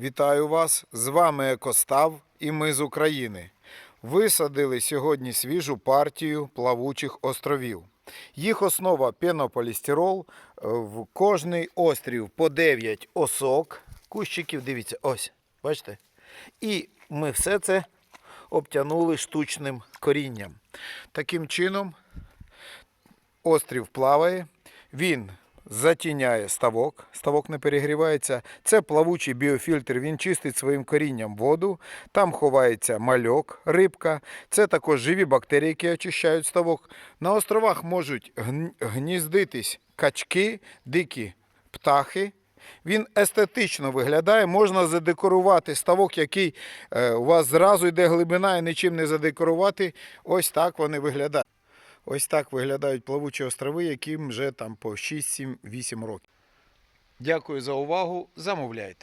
Вітаю вас! З вами Екостав і ми з України. Висадили сьогодні свіжу партію плавучих островів. Їх основа пенополістирол. Е, В кожний острів по 9 осок. Кущиків, дивіться, ось, бачите? І ми все це обтянули штучним корінням. Таким чином, острів плаває, він затіняє ставок, ставок не перегрівається. Це плавучий біофільтр, він чистить своїм корінням воду. Там ховається мальок, рибка. Це також живі бактерії, які очищають ставок. На островах можуть гніздитись качки, дикі птахи. Він естетично виглядає, можна задекорувати ставок, який е, у вас зразу йде глибина і нічим не задекорувати. Ось так вони виглядають. Ось так виглядають плавучі острови, яким вже там по 6, 7, 8 років. Дякую за увагу. Замовляйте.